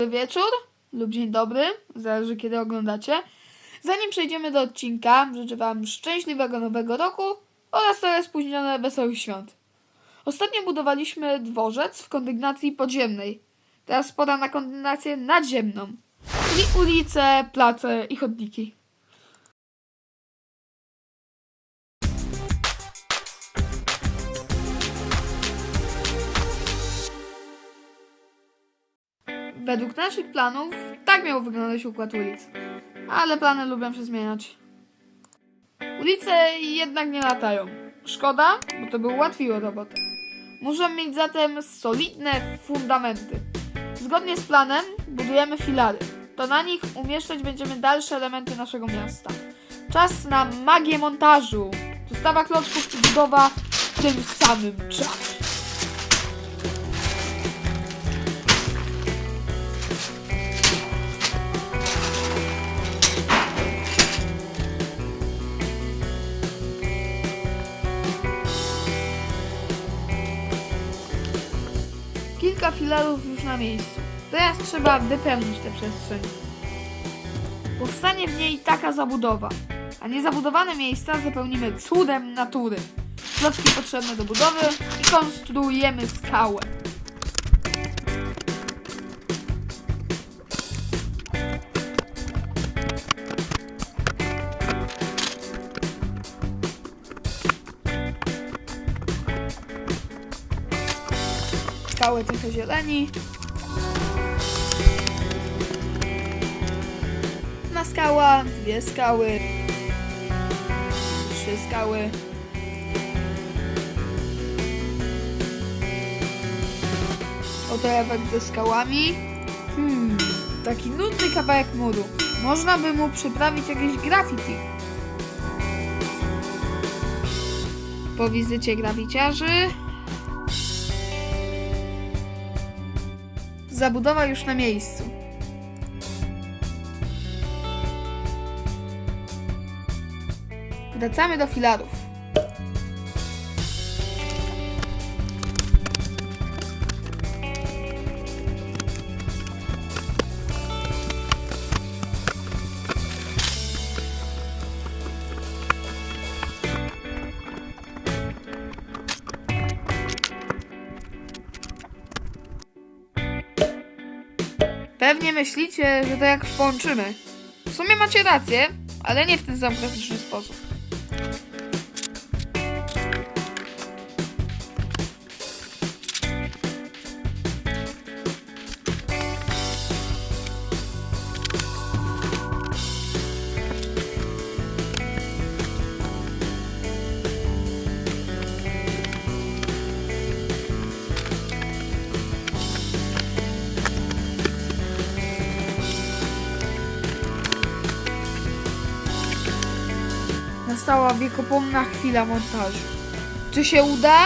Dobry wieczór lub dzień dobry, zależy kiedy oglądacie. Zanim przejdziemy do odcinka, życzę Wam szczęśliwego nowego roku oraz trochę spóźnione wesołych świąt. Ostatnio budowaliśmy dworzec w kondygnacji podziemnej. Teraz pora na kondygnację nadziemną, czyli ulice, place i chodniki. Według naszych planów tak miał wyglądać układ ulic, ale plany lubią się zmieniać. Ulice jednak nie latają. Szkoda, bo to by ułatwiło robotę. Muszą mieć zatem solidne fundamenty. Zgodnie z planem budujemy filary. To na nich umieszczać będziemy dalsze elementy naszego miasta. Czas na magię montażu. Dostawa klocków i budowa w tym samym czasie. Kilka filarów już na miejscu. Teraz trzeba wypełnić tę przestrzeń. Powstanie w niej taka zabudowa, a niezabudowane miejsca zapełnimy cudem natury. Klocki potrzebne do budowy i konstruujemy skałę. Skałę trochę zieleni. Jedna skała, dwie skały, trzy skały. Oto efekt ze skałami. Hmm, taki nudny kawałek muru. Można by mu przyprawić jakieś graffiti. Po wizycie graficiarzy Zabudowa już na miejscu. Wracamy do filarów. Pewnie myślicie, że to jak połączymy. W sumie macie rację, ale nie w ten sam klasyczny sposób. Nastała wiekopomna chwila montażu. Czy się uda?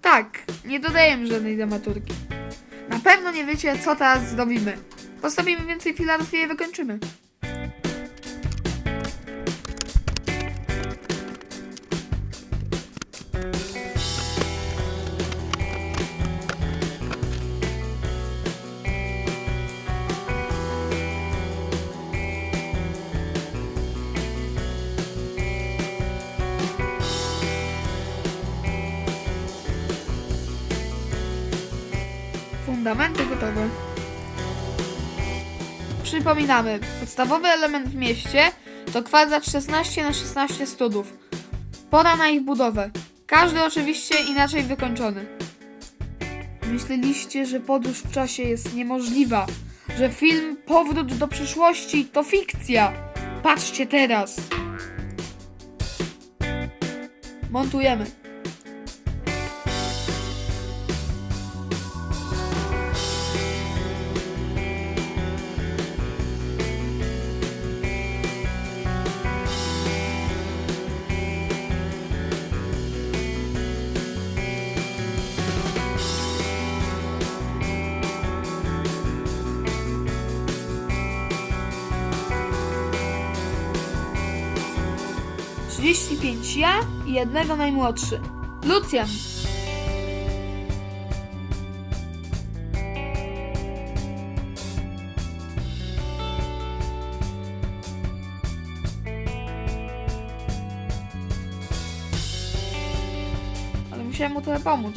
Tak, nie dodajemy żadnej dramaturgii. Na pewno nie wiecie, co teraz zrobimy. Postawimy więcej filarów i je wykończymy. Fundamenty gotowe. Przypominamy, podstawowy element w mieście to kwadrat 16 na 16 studów. Pora na ich budowę. Każdy oczywiście inaczej wykończony. Myśleliście, że podróż w czasie jest niemożliwa, że film Powrót do przyszłości to fikcja. Patrzcie teraz. Montujemy. 35 ja i jednego najmłodszy. Lucjan. Ale musiałem mu trochę pomóc.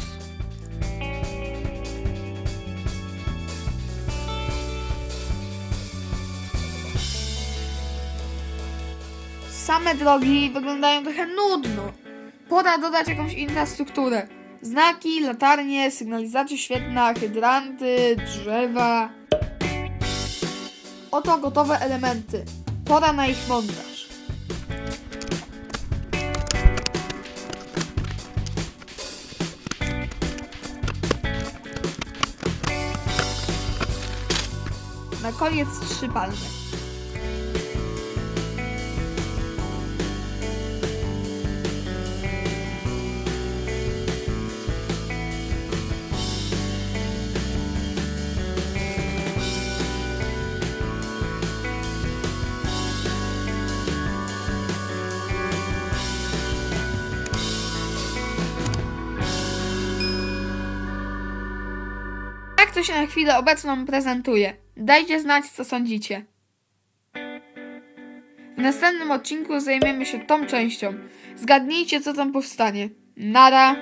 Same drogi wyglądają trochę nudno. Pora dodać jakąś infrastrukturę. Znaki, latarnie, sygnalizacja świetna, hydranty, drzewa. Oto gotowe elementy. Pora na ich montaż. Na koniec trzy palmy. To się na chwilę obecną prezentuje. Dajcie znać, co sądzicie. W następnym odcinku zajmiemy się tą częścią. Zgadnijcie, co tam powstanie. Nara.